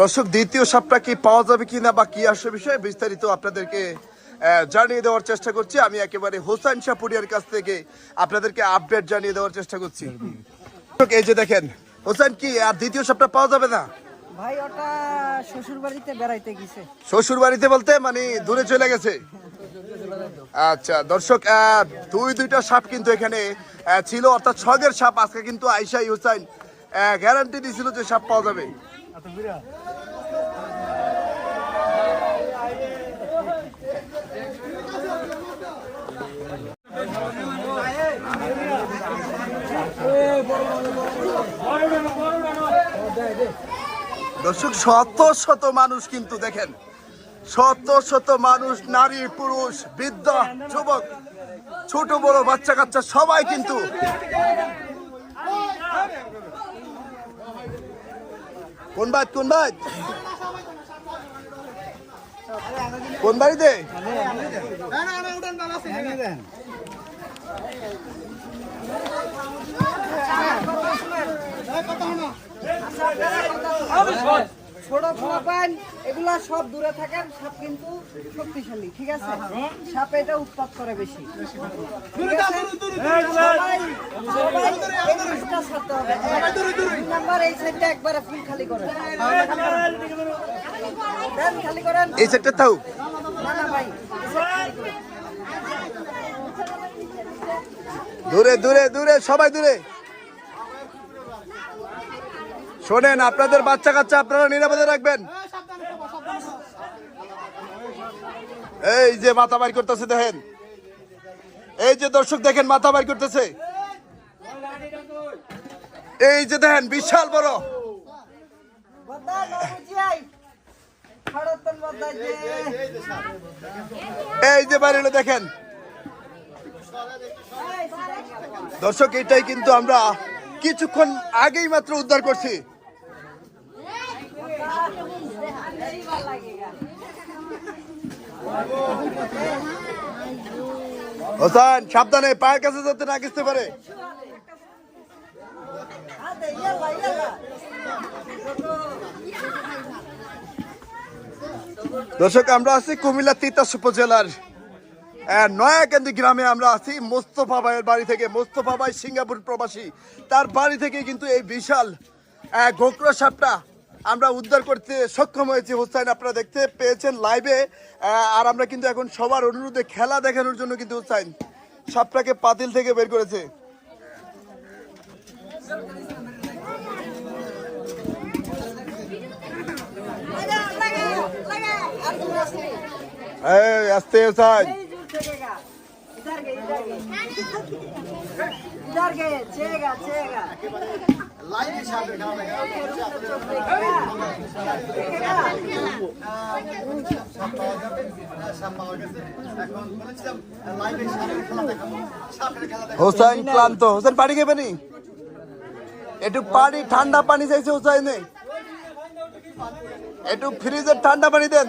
দর্শক দ্বিতীয় সাপটা কি পাওয়া যাবে কিনা বা কি আসে বিষয়ে বিস্তারিত আপনাদেরকে জানিয়ে দেওয়ার চেষ্টা করছি। আমি একেবারে হোসেন শাহপুরিয়ার কাছ থেকে আপনাদেরকে আপডেট জানিয়ে দেওয়ার চেষ্টা করছি। এই যে দেখেন হোসেন কি আর দ্বিতীয় সাপটা পাওয়া যাবে না? ভাই ওটা শ্বশুর বাড়িতে বেড়াইতে গেছে। শ্বশুর বাড়িতে বলতে মানে দূরে চলে গেছে। আচ্ছা দর্শক দুই দুইটা সাপ কিন্তু এখানে ছিল। অর্থাৎ ছগের সাপ আজকে কিন্তু আইসাই হুসাইন গ্যারান্টি দিয়েছিল যে সাপ পাওয়া যাবে। দর্শক, শত শত মানুষ কিন্তু দেখেন। শত শত মানুষ, নারী, পুরুষ, বৃদ্ধ, যুবক, ছোট, বড় বাচ্চা কাচ্চা সবাই কিন্তু কোন বাদ কোন বাদ কোন বাড়িতে ছোট ছোট পান এগুলা সব দূরে থাকেন সাপ কিন্তু শক্তিশালী ঠিক আছে সাপ এটা উৎপাদ করে বেশি এই জিনিসটা ছাড়তে হবে এক, দুই নাম্বার এই সাইডটা একবারে খালি করেন খালি করেন এই সেক্টর থাও না না ভাই। দূরে দূরে দূরে সবাই দূরে শোনেন, আপনাদের বাচ্চা কাচ্চা আপনারা নিরাপদে রাখবেন। এই যে মাথা বাইর করতেছে, দেখেন। এই যে দর্শক, দেখেন, মাথা বাইর করতেছে। এই যে দেখেন, বিশাল বড়। এই যে বাড়িলো দেখেন। দর্শক, এটাই কিন্তু আমরা কিছুক্ষণ আগেই মাত্র উদ্ধার করছি। হোসেন সাবধানে, পায়ের কাছে যাতে না ঘিসতে পারে। দর্শক, আমরা আছি কুমিল্লা তিতাস উপজেলার নয়াকান্দি গ্রামে আমরা আছি মোস্তফা ভাইয়ের বাড়ি থেকে। মোস্তফা ভাই সিঙ্গাপুর প্রবাসী। তার বাড়ি থেকে কিন্তু এই বিশাল গোকরা সাপটা আমরা উদ্ধার করতে সক্ষম হয়েছি হোসাইন আপনারা দেখতে পেয়েছেন লাইভে আর আমরা কিন্তু এখন সবার অনুরোধে খেলা দেখানোর জন্য কিন্তু হোসাইন সাপটাকে পাতিল থেকে বের করেছে লাগা লাগা লাগা আর দূর আছে এই আস্তে হোসাইন नहीं दूर चलेगा इधर गए इधर गए इधर गए चलेगा चलेगा হোসাইন ক্লান্ত। হোসেন পানি খেবে নি একটু পানি ঠান্ডা পানি চাইছে হোসাইনে একটু ফ্রিজের ঠান্ডা পানি দেন।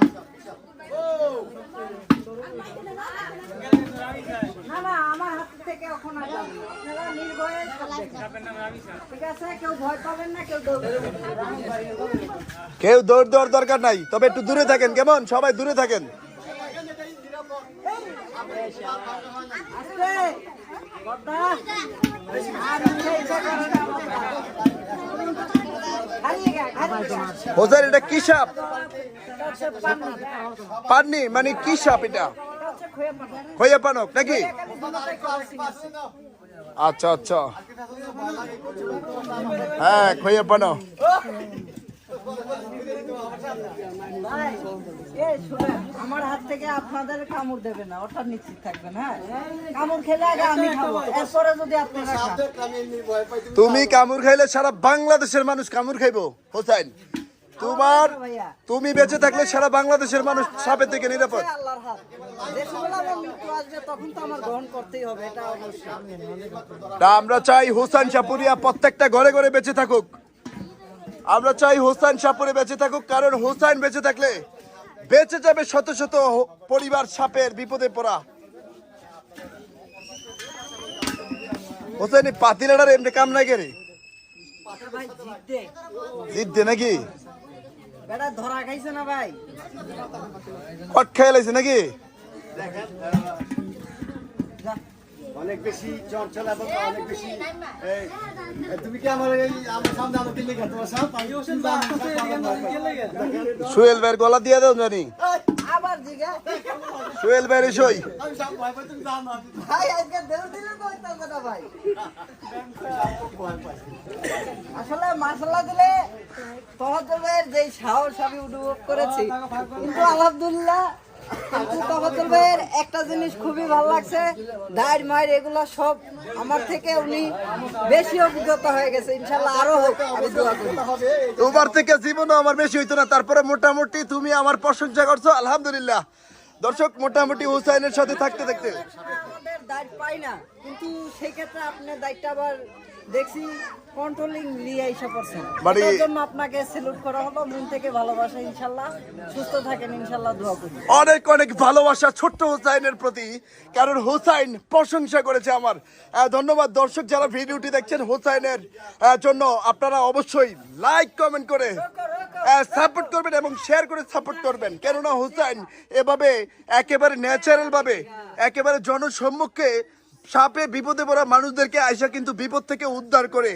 না না আমার হাত থেকে এখন আর যাবে না। আপনারা নির্ভয়ে ঠিক আছে? কেউ ভয় পাবেন না কেউ কেউ দৌড় দেওয়ার দরকার নাই। তবে একটু দূরে থাকেন কেমন? সবাই দূরে থাকেন। হোসেন এটা কি সাপ। পাননি মানে কি সাপ এটা? এটা হচ্ছে খোয়া পানি। খইয়া পানক নাকি। আচ্ছা আচ্ছা হ্যাঁ শুনেন, আমার হাত থেকে আপনাদের কামড় দেবে না ওটা নিশ্চিত থাকবেন হ্যাঁ কামড় খেলে আগে আমি খাব এরপরে যদি আপনারা তুমি কামড় খাইলে সারা বাংলাদেশের মানুষ কামড় খাইবো হোসেন তোমার, তুমি বেঁচে থাকলে সারা বাংলাদেশের মানুষ সাপের থেকে নিরাপদ। আমার চাই হোসেন সাপুরিয়া প্রত্যেকটা ঘরে ঘরে বেঁচে থাকুক। আমরা চাই হোসেন সাপুরে বেঁচে থাকুক, কারণ হোসেন বেঁচে থাকলে বেঁচে যাবে শত শত পরিবার সাপের বিপদে পড়া। এই পাতিলাটার এমনি কাম নাই রে? ভাই জিদ্দে জিত নাকি? বেটা ধরা খাইছে না ভাই কট খেয়ে লাইছে নাকি। অনেক বেশি চঞ্চল এবং অনেক বেশি তুমি কি আমার এই আমার সামনে আমাকে লেখা তোমার আমি ওষুধ সুয়েল ভাইয়ের গলা দিয়ে দাও জানি। আবার জিগা। সুয়েল ভাইয়ের সই আমি সাপ ভয় পাই তুমি জানো ভাই আজকে দেউ দিলে কইতাছে না ভাই? ভয় পাই আসলে মাসালা দিলে তহজলের যে সাহস আমি অনুভব করেছি কিন্তু আলহামদুলিল্লাহ ভাইয়ের একটা জিনিস খুবই ভালো লাগছে। দায়ের মায়ের এগুলো সব আমার থেকে উনি বেশি অভিজ্ঞতা হয়ে গেছে। ইনশাল্লাহ আরও হোক আমি দোয়া করি। তোমার থেকে জীবনও আমার বেশি হইতো না। তারপরে মোটামুটি তুমি আমার প্রশংসা করছ আলহামদুলিল্লাহ। দর্শক মোটামুটি হুসাইনের সাথে থাকতে থাকতে। আমাদের দায়িত্ব পাই না কিন্তু সেই ক্ষেত্রে আপনার দায়িত্ব আবার দেখছি কন্ট্রোলিং নিয়ে এসে পড়ছেন জন্য আপনাকে সেলুট করা হলো। মন থেকে ভালোবাসা ইনশাল্লাহ। সুস্থ থাকেন ইনশাল্লাহ দোয়া করি। অনেক অনেক ভালোবাসা ছোট্ট হুসাইনের প্রতি। কারণ হুসাইন প্রশংসা করেছে আমার। ধন্যবাদ। দর্শক যারা ভিডিওটি দেখছেন হুসাইনের জন্য আপনারা অবশ্যই লাইক কমেন্ট করে সাপোর্ট করবেন এবং শেয়ার করে সাপোর্ট করবেন। কেননা হুসাইন এভাবে একেবারে ন্যাচারাল ভাবে একেবারে জনসম্মুখে সাপে বিপদে পড়া মানুষদেরকে আয়সা কিন্তু বিপদ থেকে উদ্ধার করে।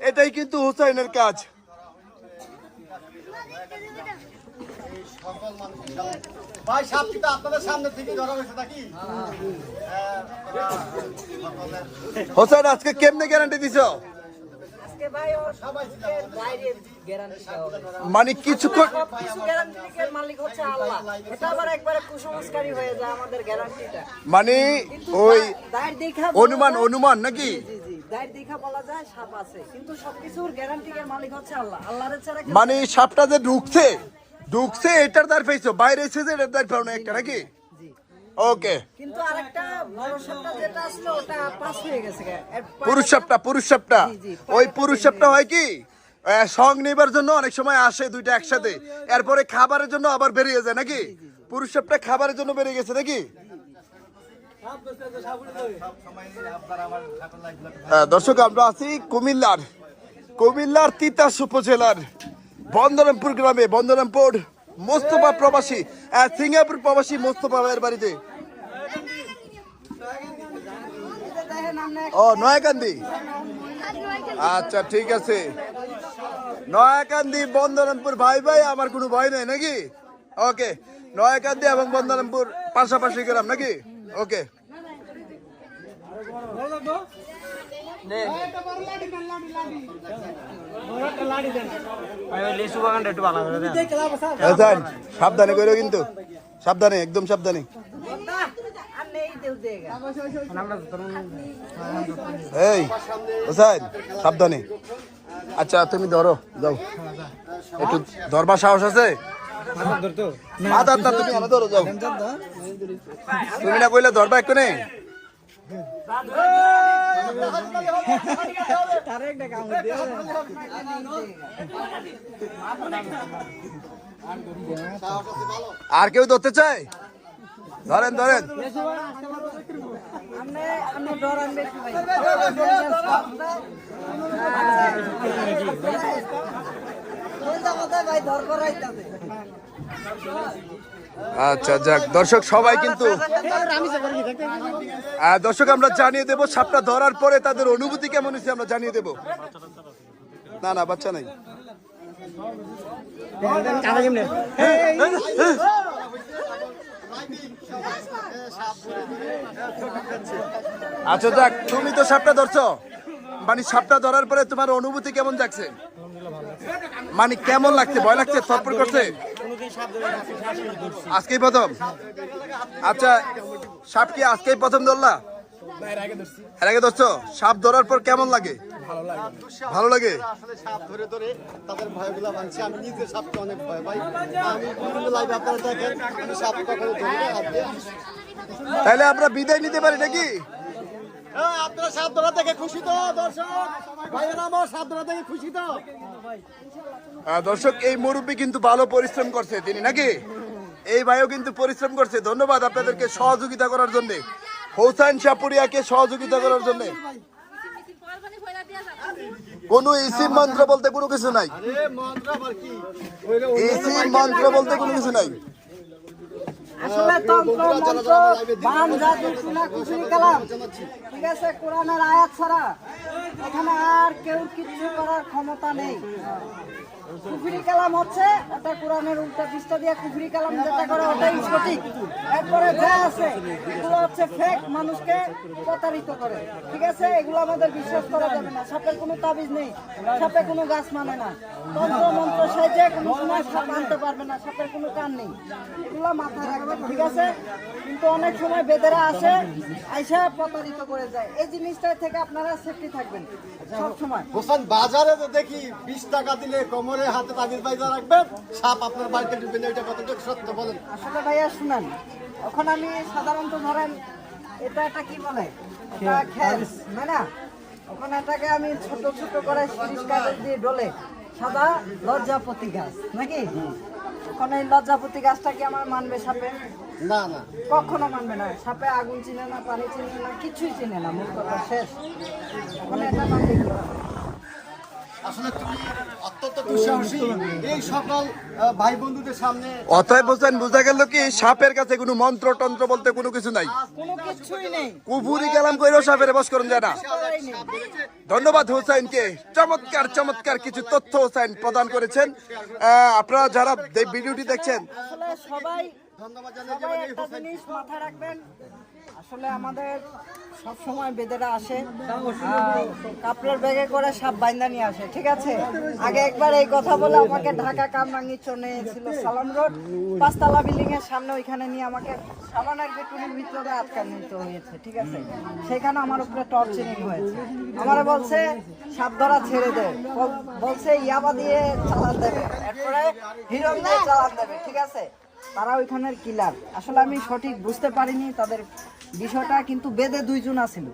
এটাই কিন্তু হুসাইনের কাজ। ভাই সাপ কিন্তু আপনাদের সামনে থেকে ধরা হয়েছে নাকি? হোসেন আজকে কেমনে গ্যারান্টি দিছো আজকে ভাই ওর বাইরে গ্যারান্টি মানে কিছুক্ষণ কিছু মানে ওই অনুমান অনুমান নাকি? মানে সাপটা যে ঢুকছে ঢুকছে এটার দ্বার পাইছো বাইরে এসেছে এটার দ্বার পাও না একটা নাকি? ওকে কিন্তু আরেকটা বড় সাপটা যেটা আসলো ওটা পাস হয়ে গেছে পুরুষ সাপটা পুরুষ সাপটা। ওই পুরুষ সাপটা হয় কি? সং নেবার জন্য অনেক সময় আসে দুইটা একসাথে। এরপরে খাবারের জন্য আবার বেরিয়ে যায় নাকি? পুরুষ সাপটা খাবারের জন্য বেরিয়ে গেছে নাকি? হ্যাঁ, দর্শক আমরা আছি কুমিল্লার কুমিল্লার তিতাস উপজেলার বন্দরামপুর গ্রামে বন্দরামপুর মোস্তফা প্রবাসী সিঙ্গাপুর প্রবাসী মোস্তফা ভাইয়ের বাড়িতে। ও, নয়াকান্দি? আচ্ছা ঠিক আছে। নয়াকান্দি, বন্দরামপুর, ভাই ভাই, আমার কোনো ভয় নেই, নাকি? ওকে, নয়াকান্দি এবং বন্দরামপুর পাশাপাশি গ্রাম নাকি? ওকে। সাবধানে করো কিন্তু। সাবধানে, একদম সাবধানে। সাবধানে। আচ্ছা তুমি ধরো, যাও। একটু ধরবার সাহস আছে? তুমি যাও। তুমি না কইলে ধরবা একটু নেই আর কেউ ধরতে চায়? ধরেন ধরেন। ভাই ধর আচ্ছা যাক, দর্শক, সবাই কিন্তু দর্শক, আমরা জানিয়ে দেবো, সাপটা ধরার পরে তাদের অনুভূতি কেমন হয়েছে আমরা জানিয়ে দেবো। না না, বাচ্চা নাই। আচ্ছা যাক, তুমি তো সাপটা ধরছো। মানে সাপটা ধরার পরে তোমার অনুভূতি কেমন যাচ্ছে? মানে কেমন লাগছে? ভয় লাগছে? থরপর করছে? আজকেই প্রথম? আচ্ছা সাপ কি আজকেই প্রথম ধরলা? এর আগে ধরছো? সাপ ধরার পর কেমন লাগে? ভালো লাগে? আসলে সাপ ধরে ধরে তাদের ভয়গুলো ভাঙছে। আমি নিজে সাপকে অনেক ভয় পাই। আমি বিভিন্ন লাইভে আপনারা দেখেন আমি সাপ কখনো ধরি না। তাহলে আমরা বিদায় নিতে পারি নাকি? হ্যাঁ, আপনারা সাপ ধরা খুশি তো দর্শক। ভাইয়েরা আমার সাপ ধরা খুশি তো। দর্শক এই মুরব্বী কিন্তু ভালো পরিশ্রম করছে তিনি নাকি? এই ভাইও কিন্তু পরিশ্রম করছে। ধন্যবাদ আপনাদেরকে সহযোগিতা করার জন্য। হোসাইন সাপুরিয়াকে সহযোগিতা করার জন্য। কোনো ইসিম মন্ত্র বলতে কোনো কিছু নাই। ইসিম মন্ত্র বলতে কোনো কিছু নাই। আসলে তন্ত্র মন্ত্র বান জাদু চুনা কুচুরি কালাম। ঠিক আছে কোরআনের আয়াত ছাড়া এখানে আর কেউ কিছু করার ক্ষমতা নেই। কুফরি কালাম হচ্ছে, এটা কোরআনের উল্টা পৃষ্ঠা দিয়ে কুফরি কালাম যেটা করে ওটাই সঠিক। এরপরে যা আছে, এগুলো হচ্ছে ফেক মানুষকে প্রতারিত করে। ঠিক আছে? এগুলো আমাদের বিশ্বাস করা যাবে না। সাপের কোনো তাবিজ নেই। সাপে কোনো গাছ মানে না। তন্ত্র মন্ত্র সাইজে কোনো সময় সাপ আনতে পারবে না। সাপের কোনো কান নেই। এগুলো মাথায় রাখবেন ঠিক আছে? কিন্তু অনেক সময় বেদেরা আসে, আইসা প্রতারিত করে যায়। এই জিনিসটা থেকে আপনারা সেফটি থাকবেন সব সময় হোসেন, বাজারে তো দেখি বিশ টাকা দিলে কোমরে হাতে তাবিজ বাইজা রাখবেন সাপ আপনার বাড়িতে ঢুকবে না এটা কতটুকু সত্য বলেন। আসলে ভাইয়া শুনেন এখন আমি সাধারণত ধরেন এটা একটা কি বলে? এটা খেল তাই না? ওখানে এটাকে আমি ছোট ছোট করে শিরিষ কাগজ দিয়ে ডলে সাদা লজ্জাপতি গাছ নাকি? ওখানে এই লজ্জাপতি গাছটা কি আমার মানবে সাপে? না না। কখনো মানবে না। সাপে আগুন চিনে না পানি চিনে না কিছুই চিনে না মূল কথা শেষ। ওখানে এটা মানবে করে? আসলে তুমি অত্যন্ত দুঃসাহসী। এই সকল ভাই বন্ধুদের সামনে অতএব হোসেন বোঝা গেল কি সাপের কাছে কোনো মন্ত্র টন্ত্র বলতে কোনো কিছু নাই। কোনো কিছুই নেই। কুফুরি গেলাম কইরো সাপের বস করুন যায় না করাই নেই। ধন্যবাদ হুসাইনকে চমৎকার চমৎকার কিছু তথ্য হুসাইন প্রদান করেছেন। আপনারা যারা ভিডিওটি দেখছেন সবাই ধন্যবাদ জানাই রাখবেন আসলে আমাদের সব সময় বেদেরা আসে কাপড়ের ব্যাগে করে সাপ বাইন্দা নিয়ে আসে, ঠিক আছে? আগে একবার এই কথা বলে আমাকে ঢাকা কামরাঙ্গি চনে ছিল সালাম রোড, পাঁচতলা বিল্ডিং এর সামনে ওইখানে নিয়ে আমাকে সাবানের বেটুনের ভিতরে আটকা নিতে হয়েছে, ঠিক আছে? সেখানে আমার উপরে টর্চারিং হয়েছে। আমারে বলছে, সাপ ধরা ছেড়ে দে। বলছে, ইয়াবা দিয়ে চালান দেবে। এরপরে হিরো দিয়ে চালান দেবে, ঠিক আছে? তারা ওইখানের কিলার আসলে আমি সঠিক বুঝতে পারিনি তাদের বিষয়টা কিন্তু বেদে দুইজন আছিল।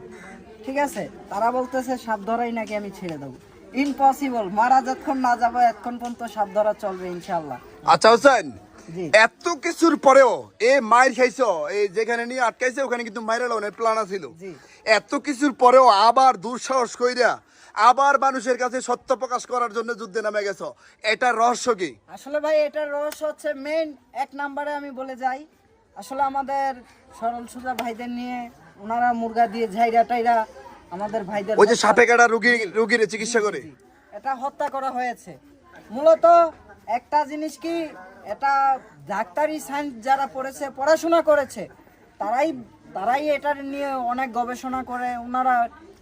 ঠিক আছে? তারা বলতেছে সাপ ধরাই নাকি আমি ছেড়ে দেবো। ইম্পসিবল মারা যতক্ষণ না যাব এতক্ষণ পর্যন্ত সাপ ধরা চলবে ইনশাল্লাহ আচ্ছা হোসেন। এত কিছুর পরেও এ মায়ের খাইছো এই যেখানে নিয়ে আটকাইছে ওখানে কিন্তু মায়ের লাউনের প্ল্যান ছিল এত কিছুর পরেও আবার দুঃসাহস কইরা আবার মানুষের কাছে সত্য প্রকাশ করার জন্য যুদ্ধে নামে গেছো। এটার রহস্য কি? আসলে ভাই এটার রহস্য হচ্ছে মেইন এক নাম্বারে আমি বলে যাই আসলে আমাদের সরল সুজা ভাইদের নিয়ে ওনারা মুরগা দিয়ে ঝাইরা টাইরা আমাদের ভাইদের ওই যে সাপে কাটা রুগী রুগীর চিকিৎসা করে। এটা হত্যা করা হয়েছে। মূলত একটা জিনিস কি এটা ডাক্তারি সায়েন্স যারা পড়েছে পড়াশোনা করেছে তারাই তারাই এটার নিয়ে অনেক গবেষণা করে ওনারা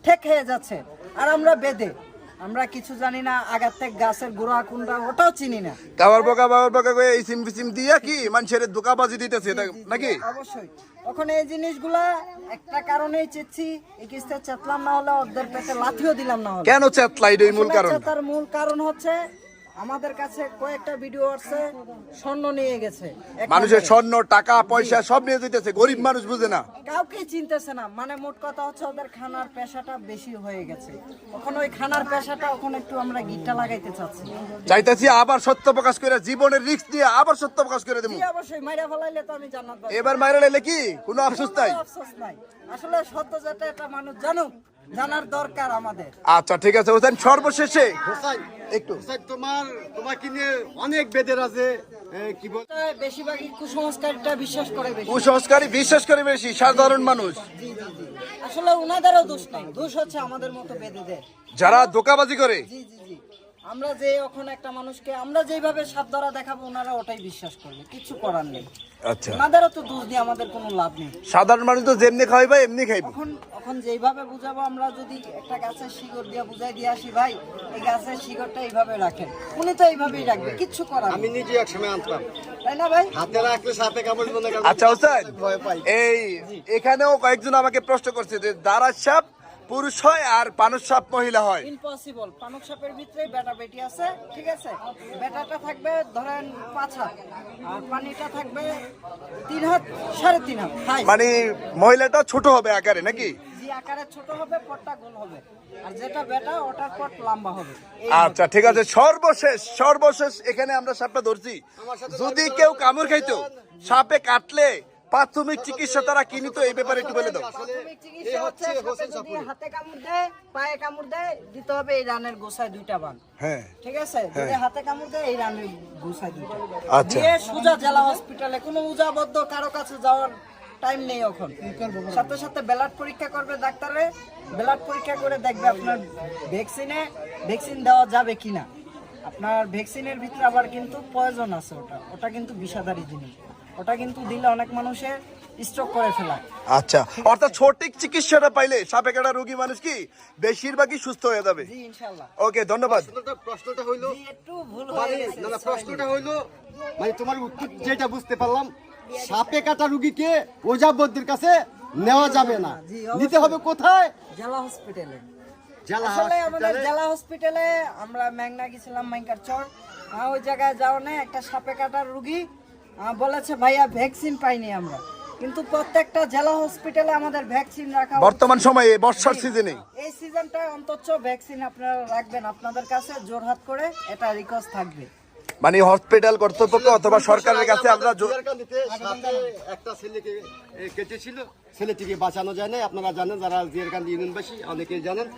ঠেক হয়ে যাচ্ছে। আর আমরা বেদে। আমরা কিছু জানি না আগার থেকে গাছের গোড়া কোনটা ওটাও চিনি না। কাবার বকা বাবার বকা কয়ে এই সিম ফিসিম দিয়া কি মানুষের ধোকাবাজি দিতেছে এটা নাকি? অবশ্যই। তখন এই জিনিসগুলা একটা কারণেই চেচ্ছি এই কিস্তে চেতলাম না হলে ওদের পেটে লাথিও দিলাম না হলে। কেন চেতলাই মূল কারণ? তার মূল কারণ হচ্ছে আমাদের কাছে কয়েকটা ভিডিও আসছে স্বর্ণ নিয়ে গেছে। মানুষের স্বর্ণ টাকা পয়সা সব নিয়ে যেতেছে গরিব মানুষ বুঝে না। কাউকে চিনতেছে না। মানে মোট কথা হচ্ছে ওদের খানার পেশাটা বেশি হয়ে গেছে। ওখানে ওই খানার পেশাটা ওখানে একটু আমরা গিটটা লাগাইতে চাচ্ছি। চাইতেছি আবার সত্য প্রকাশ করে জীবনের রিস্ক দিয়ে আবার সত্য প্রকাশ করে দেবো। অবশ্যই মাইরা ফেলাইলে তো আমি জান্নাত এবার মাইরা লাইলে কি? কোনো আফসোস নাই? আফসোস নাই। আসলে সত্য যেটা এটা মানুষ জানুক। জানার দরকার আমাদের। আচ্ছা ঠিক আছে হোসেন সর্বশেষে একটু। তোমার তোমাকে নিয়ে অনেক বেদের আছে কি বল? বেশিরভাগই কুসংস্কারটা বিশ্বাস করে বেশি। বিশ্বাস করে বেশি সাধারণ মানুষ। জি জি জি। আসলে ওনাদেরও দোষ নাই দোষ হচ্ছে আমাদের মতো বেদেদের। যারা ধোকাবাজি করে। জি জি জি। আমরা যে এখন একটা মানুষকে আমরা যেভাবে সাপ ধরা দেখাবো ওনারা ওটাই বিশ্বাস করবে। কিছু করার নেই। আচ্ছা। ওনাদেরও তো দোষ দিয়ে আমাদের কোনো লাভ নেই। সাধারণ মানুষ তো যেমনি খাইবে এমনি খাইবে। এখন এখন যেইভাবে বুঝাবো আমরা যদি একটা গাছের শিকড় দিয়ে বুঝাই দিয়ে আসি ভাই এই গাছের শিকড়টা এইভাবে রাখেন। উনি তো এইভাবেই রাখবে কিচ্ছু করার আমি নিজে এক সময় আনতাম। তাই না ভাই? হাতে রাখলে সাপে কামড় দিবে আচ্ছা হোসেন এই এখানেও কয়েকজন আমাকে প্রশ্ন করছে যে দারাজ সাপ পুরুষ হয় আর পানুষ সাপ মহিলা হয়। ইম্পসিবল পানক সাপের ভিতরে বেটা বেটি আছে ঠিক আছে? বেটাটা থাকবে ধরেন পাঁচ হাত। আর পানিটা থাকবে তিন হাত সাড়ে তিন হাত। মানে মহিলাটা ছোট হবে আকারে নাকি? আকারে ছোট হবে পটটা গোল হবে। আর যেটা বেটা ওটার পট লম্বা হবে। আচ্ছা ঠিক আছে। সর্বশেষ সর্বশেষ এখানে আমরা সাপটা ধরছি। যদি কেউ কামড় খাইতো সাপে কাটলে প্রাথমিক চিকিৎসা তারা কি নিত এই ব্যাপারে একটু বলে দাও। প্রাথমিক চিকিৎসা হচ্ছে সাপে যদি হাতে কামড় দেয় পায়ে কামড় দেয় দিতে হবে এই রানের গোসায় দুইটা বান। হ্যাঁ। ঠিক আছে? যদি হাতে কামড় দেয় এই রানের গোসায় দুইটা। আচ্ছা। দিয়ে সোজা জেলা হসপিটালে কোনো উজাবদ্ধ কারও কাছে যাওয়ার টাইম নেই এখন। সাথে সাথে ব্লাড পরীক্ষা করবে ডাক্তারে ব্লাড পরীক্ষা করে দেখবে আপনার ভ্যাকসিনে ভ্যাকসিন দেওয়া যাবে কিনা। আপনার ভ্যাকসিনের ভিতরে আবার কিন্তু প্রয়োজন আছে ওটা। ওটা কিন্তু বিষাদারি জিনিস। ওটা কিন্তু দিলে অনেক মানুষের স্ট্রোক করে ফেলা আচ্ছা অর্থাৎ সঠিক চিকিৎসাটা পাইলে সাপে কাটা রোগী মানুষ কি বেশিরভাগই সুস্থ হয়ে যাবে? জি ইনশাল্লাহ ওকে ধন্যবাদ। প্রশ্নটা- হইল জি একটু ভুল হয়ে গেছে। না না প্রশ্নটা হইল মানে তোমার উত্তর যেটা বুঝতে পারলাম সাপে কাটা রুগীকে ওজাবদ্যের কাছে নেওয়া যাবে না। নিতে হবে কোথায়? জেলা হসপিটালে। জেলা আসলে আমাদের জেলা হসপিটালে আমরা ম্যাংনা গেছিলাম মাইকার চর। ওই জায়গায় যাও না একটা সাপে কাটার রুগী বলেছে ভাইয়া ভ্যাকসিন পাইনি আমরা। কিন্তু প্রত্যেকটা জেলা হসপিটালে আমাদের ভ্যাকসিন রাখা বর্তমান সময়ে বর্ষার সিজনে এই সিজনটা অন্তত ভ্যাকসিন আপনারা রাখবেন। আপনাদের কাছে জোরহাত করে এটা রিকোয়েস্ট থাকবে। মানে হসপিটাল কর্তৃপক্ষ অথবা সরকারের কাছে আমরা একটা ছেলেকে কেটেছিল। ছেলেটিকে বাঁচানো যায় না আপনারা জানেন যারা জিয়ারকান্দি ইউনিয়নবাসী অনেকেই জানেন।